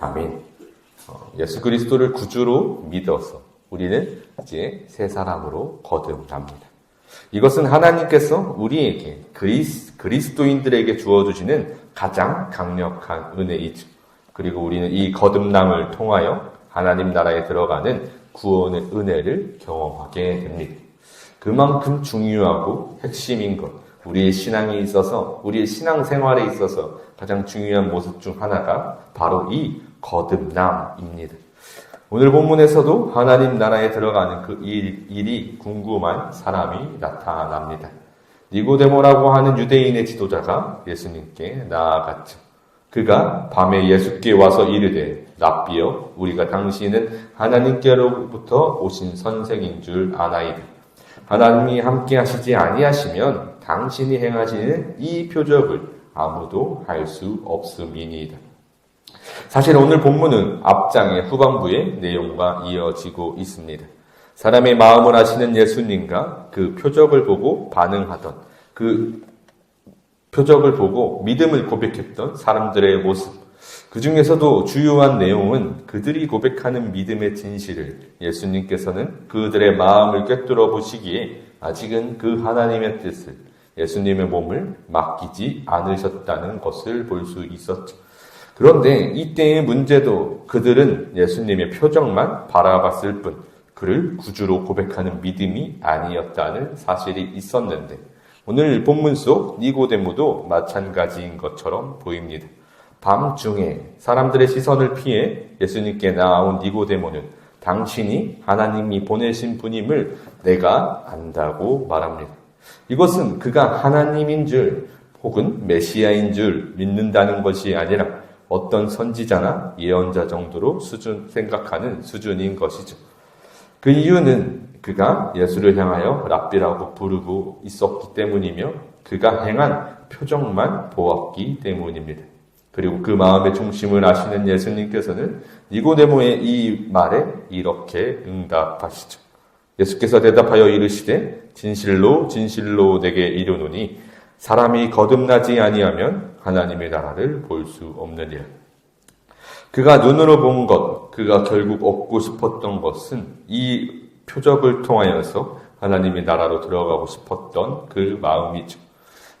아멘. 어, 예수 그리스도를 구주로 믿어서 우리는 이제 새 사람으로 거듭납니다. 이것은 하나님께서 우리에게 그리스, 그리스도인들에게 주어주시는 가장 강력한 은혜이죠. 그리고 우리는 이 거듭남을 통하여 하나님 나라에 들어가는 구원의 은혜를 경험하게 됩니다. 그만큼 중요하고 핵심인 것, 우리의 신앙에 있어서, 우리의 신앙 생활에 있어서 가장 중요한 모습 중 하나가 바로 이 거듭남입니다. 오늘 본문에서도 하나님 나라에 들어가는 그 일, 일이 궁금한 사람이 나타납니다. 니고데모라고 하는 유대인의 지도자가 예수님께 나아갔죠. 그가 밤에 예수께 와서 이르되 랍비여 우리가 당신은 하나님께로부터 오신 선생인 줄 아나이다. 하나님이 함께 하시지 아니하시면 당신이 행하시는 이 표적을 아무도 할 수 없음이니이다. 사실 오늘 본문은 앞장의 후반부의 내용과 이어지고 있습니다. 사람의 마음을 아시는 예수님과 그 표적을 보고 반응하던 그 표적을 보고 믿음을 고백했던 사람들의 모습. 그 중에서도 주요한 내용은 그들이 고백하는 믿음의 진실을 예수님께서는 그들의 마음을 꿰뚫어 보시기에 아직은 그 하나님의 뜻을 예수님의 몸을 맡기지 않으셨다는 것을 볼 수 있었죠. 그런데 이때의 문제도 그들은 예수님의 표정만 바라봤을 뿐 그를 구주로 고백하는 믿음이 아니었다는 사실이 있었는데 오늘 본문 속 니고데모도 마찬가지인 것처럼 보입니다. 밤중에 사람들의 시선을 피해 예수님께 나온 니고데모는 당신이 하나님이 보내신 분임을 내가 안다고 말합니다. 이것은 그가 하나님인 줄 혹은 메시아인 줄 믿는다는 것이 아니라 어떤 선지자나 예언자 정도로 수준 생각하는 수준인 것이죠. 그 이유는 그가 예수를 향하여 랍비라고 부르고 있었기 때문이며 그가 행한 표정만 보았기 때문입니다. 그리고 그 마음의 중심을 아시는 예수님께서는 니고데모의 이 말에 이렇게 응답하시죠. 예수께서 대답하여 이르시되 진실로 진실로 내게 이르노니 사람이 거듭나지 아니하면 하나님의 나라를 볼 수 없느니라. 그가 눈으로 본 것, 그가 결국 얻고 싶었던 것은 이 표적을 통하여서 하나님의 나라로 들어가고 싶었던 그 마음이죠.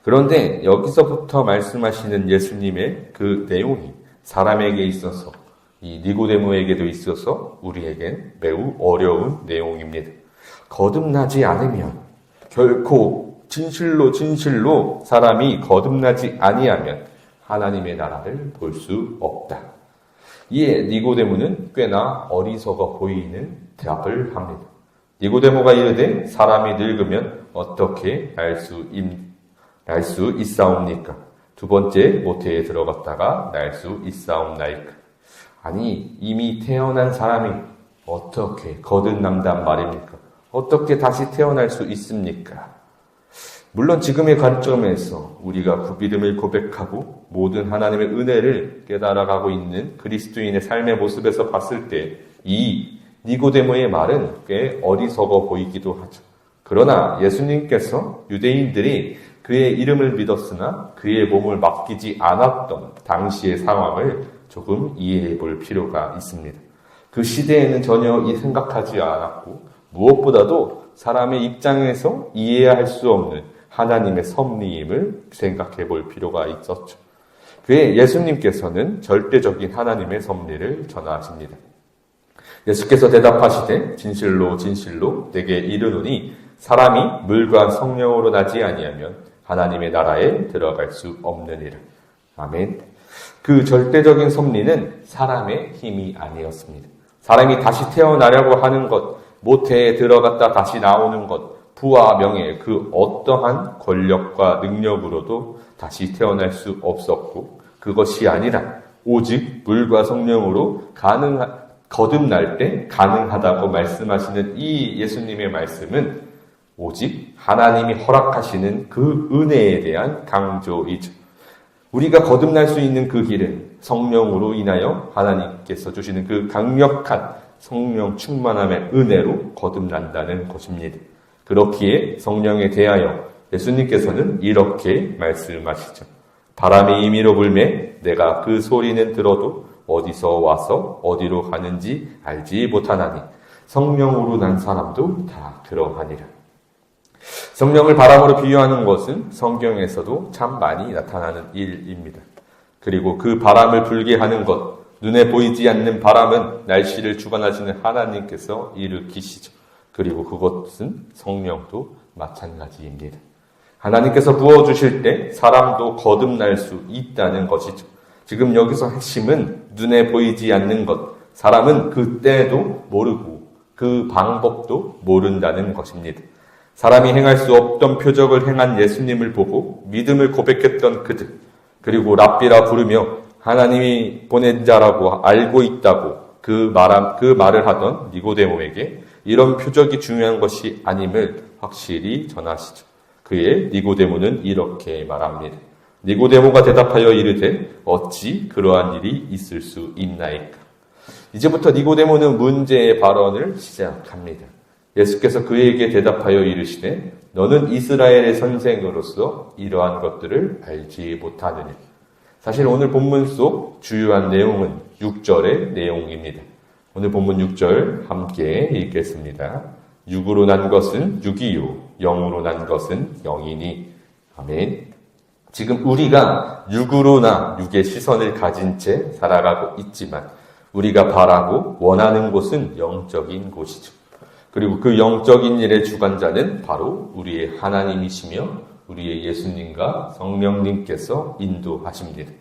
그런데 여기서부터 말씀하시는 예수님의 그 내용이 사람에게 있어서 이 니고데모에게도 있어서 우리에겐 매우 어려운 내용입니다. 거듭나지 않으면 결코 진실로 진실로 사람이 거듭나지 아니하면 하나님의 나라를 볼 수 없다. 이에 니고데모는 꽤나 어리석어 보이는 대답을 합니다. 니고데모가 이르되 사람이 늙으면 어떻게 알수 날수 있사옵니까? 두 번째 모태에 들어갔다가 날 수 있사옵나이까? 아니 이미 태어난 사람이 어떻게 거듭난단 말입니까? 어떻게 다시 태어날 수 있습니까? 물론 지금의 관점에서 우리가 그 믿음을 고백하고 모든 하나님의 은혜를 깨달아가고 있는 그리스도인의 삶의 모습에서 봤을 때 이 니고데모의 말은 꽤 어리석어 보이기도 하죠. 그러나 예수님께서 유대인들이 그의 이름을 믿었으나 그의 몸을 맡기지 않았던 당시의 상황을 조금 이해해 볼 필요가 있습니다. 그 시대에는 전혀 이 생각하지 않았고 무엇보다도 사람의 입장에서 이해할 수 없는 하나님의 섭리임을 생각해 볼 필요가 있었죠. 그의 예수님께서는 절대적인 하나님의 섭리를 전하십니다. 예수께서 대답하시되 진실로 진실로 내게 이르노니 사람이 물과 성령으로 나지 아니하면 하나님의 나라에 들어갈 수 없느니라. 아멘. 그 절대적인 섭리는 사람의 힘이 아니었습니다. 사람이 다시 태어나려고 하는 것, 모태에 들어갔다 다시 나오는 것, 부와 명예, 그 어떠한 권력과 능력으로도 다시 태어날 수 없었고, 그것이 아니라 오직 물과 성령으로 가능한, 거듭날 때 가능하다고 말씀하시는 이 예수님의 말씀은 오직 하나님이 허락하시는 그 은혜에 대한 강조이죠. 우리가 거듭날 수 있는 그 길은 성령으로 인하여 하나님께서 주시는 그 강력한 성령 충만함의 은혜로 거듭난다는 것입니다. 그렇기에 성령에 대하여 예수님께서는 이렇게 말씀하시죠. 바람이 임의로 불매 내가 그 소리는 들어도 어디서 와서 어디로 가는지 알지 못하나니 성령으로 난 사람도 다 그러하니라. 성령을 바람으로 비유하는 것은 성경에서도 참 많이 나타나는 일입니다. 그리고 그 바람을 불게 하는 것, 눈에 보이지 않는 바람은 날씨를 주관하시는 하나님께서 일으키시죠. 그리고 그것은 성령도 마찬가지입니다. 하나님께서 부어주실 때 사람도 거듭날 수 있다는 것이죠. 지금 여기서 핵심은 눈에 보이지 않는 것, 사람은 그때도 모르고 그 방법도 모른다는 것입니다. 사람이 행할 수 없던 표적을 행한 예수님을 보고 믿음을 고백했던 그들, 그리고 랍비라 부르며 하나님이 보낸 자라고 알고 있다고 그 말, 그 말을 하던 니고데모에게 이런 표적이 중요한 것이 아님을 확실히 전하시죠. 그의 니고데모는 이렇게 말합니다. 니고데모가 대답하여 이르되 어찌 그러한 일이 있을 수 있나이까. 이제부터 니고데모는 문제의 발언을 시작합니다. 예수께서 그에게 대답하여 이르시되 너는 이스라엘의 선생으로서 이러한 것들을 알지 못하느냐. 사실 오늘 본문 속 주요한 내용은 6절의 내용입니다. 오늘 본문 6절 함께 읽겠습니다. 육으로 난 것은 육이요, 영으로 난 것은 영이니. 아멘. 지금 우리가 육으로나 육의 시선을 가진 채 살아가고 있지만 우리가 바라고 원하는 곳은 영적인 곳이죠. 그리고 그 영적인 일의 주관자는 바로 우리의 하나님이시며 우리의 예수님과 성령님께서 인도하십니다.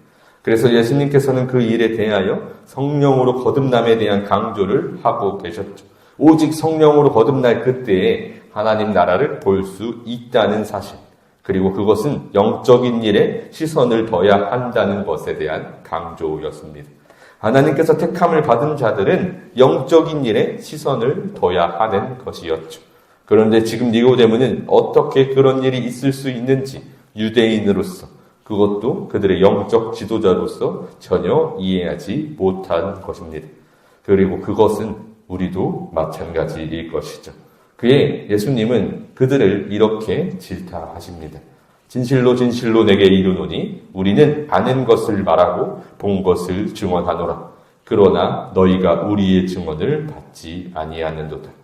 그래서 예수님께서는 그 일에 대하여 성령으로 거듭남에 대한 강조를 하고 계셨죠. 오직 성령으로 거듭날 그때에 하나님 나라를 볼 수 있다는 사실. 그리고 그것은 영적인 일에 시선을 둬야 한다는 것에 대한 강조였습니다. 하나님께서 택함을 받은 자들은 영적인 일에 시선을 둬야 하는 것이었죠. 그런데 지금 니고데모는 어떻게 그런 일이 있을 수 있는지 유대인으로서 그것도 그들의 영적 지도자로서 전혀 이해하지 못한 것입니다. 그리고 그것은 우리도 마찬가지일 것이죠. 그의 예수님은 그들을 이렇게 질타하십니다. 진실로 진실로 내게 이르노니 우리는 아는 것을 말하고 본 것을 증언하노라. 그러나 너희가 우리의 증언을 받지 아니하는도다.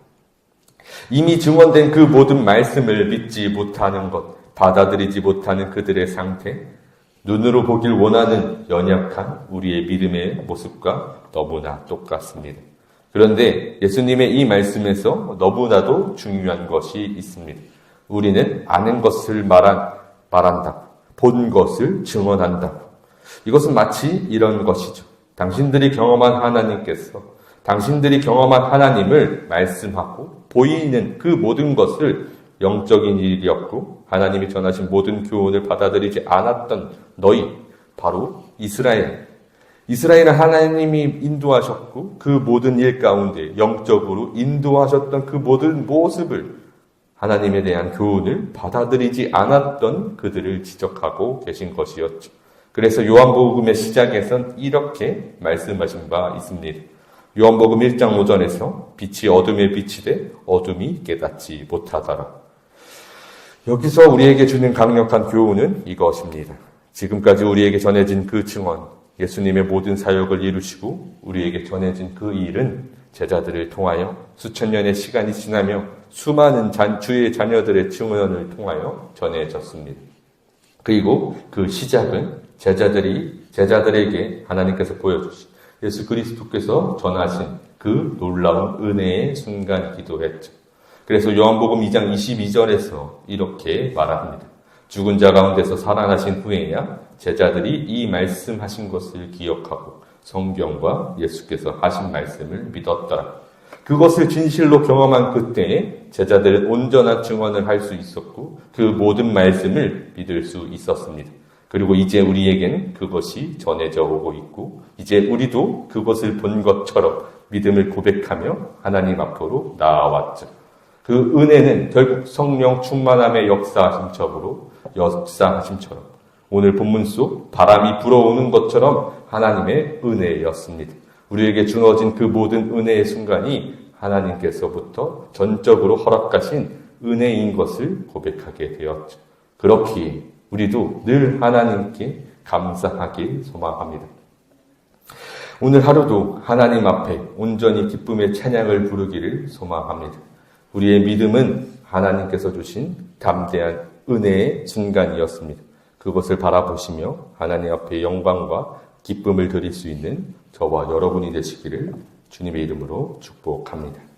이미 증언된 그 모든 말씀을 믿지 못하는 것, 받아들이지 못하는 그들의 상태, 눈으로 보길 원하는 연약한 우리의 믿음의 모습과 너무나 똑같습니다. 그런데 예수님의 이 말씀에서 너무나도 중요한 것이 있습니다. 우리는 아는 것을 말한, 말한다고, 본 것을 증언한다고. 이것은 마치 이런 것이죠. 당신들이 경험한 하나님께서 당신들이 경험한 하나님을 말씀하고 보이는 그 모든 것을 영적인 일이었고 하나님이 전하신 모든 교훈을 받아들이지 않았던 너희 바로 이스라엘 이스라엘은 하나님이 인도하셨고 그 모든 일 가운데 영적으로 인도하셨던 그 모든 모습을 하나님에 대한 교훈을 받아들이지 않았던 그들을 지적하고 계신 것이었죠. 그래서 요한복음의 시작에선 이렇게 말씀하신 바 있습니다. 요한복음 1장 5절에서 빛이 어둠에 빛이 돼 어둠이 깨닫지 못하더라. 여기서 우리에게 주는 강력한 교훈은 이것입니다. 지금까지 우리에게 전해진 그 증언, 예수님의 모든 사역을 이루시고 우리에게 전해진 그 일은 제자들을 통하여 수천 년의 시간이 지나며 수많은 잔, 주의 자녀들의 증언을 통하여 전해졌습니다. 그리고 그 시작은 제자들이 제자들에게 하나님께서 보여주신 예수 그리스도께서 전하신 그 놀라운 은혜의 순간이기도 했죠. 그래서 요한복음 2장 22절에서 이렇게 말합니다. 죽은 자 가운데서 살아나신 후에야 제자들이 이 말씀하신 것을 기억하고 성경과 예수께서 하신 말씀을 믿었더라. 그것을 진실로 경험한 그때에 제자들은 온전한 증언을 할 수 있었고 그 모든 말씀을 믿을 수 있었습니다. 그리고 이제 우리에게는 그것이 전해져 오고 있고 이제 우리도 그것을 본 것처럼 믿음을 고백하며 하나님 앞으로 나아왔죠. 그 은혜는 결국 성령 충만함의 역사하심처럼 역사하심처럼 오늘 본문 속 바람이 불어오는 것처럼 하나님의 은혜였습니다. 우리에게 주어진 그 모든 은혜의 순간이 하나님께서부터 전적으로 허락하신 은혜인 것을 고백하게 되었죠. 그렇기에 우리도 늘 하나님께 감사하길 소망합니다. 오늘 하루도 하나님 앞에 온전히 기쁨의 찬양을 부르기를 소망합니다. 우리의 믿음은 하나님께서 주신 담대한 은혜의 순간이었습니다. 그것을 바라보시며 하나님 앞에 영광과 기쁨을 드릴 수 있는 저와 여러분이 되시기를 주님의 이름으로 축복합니다.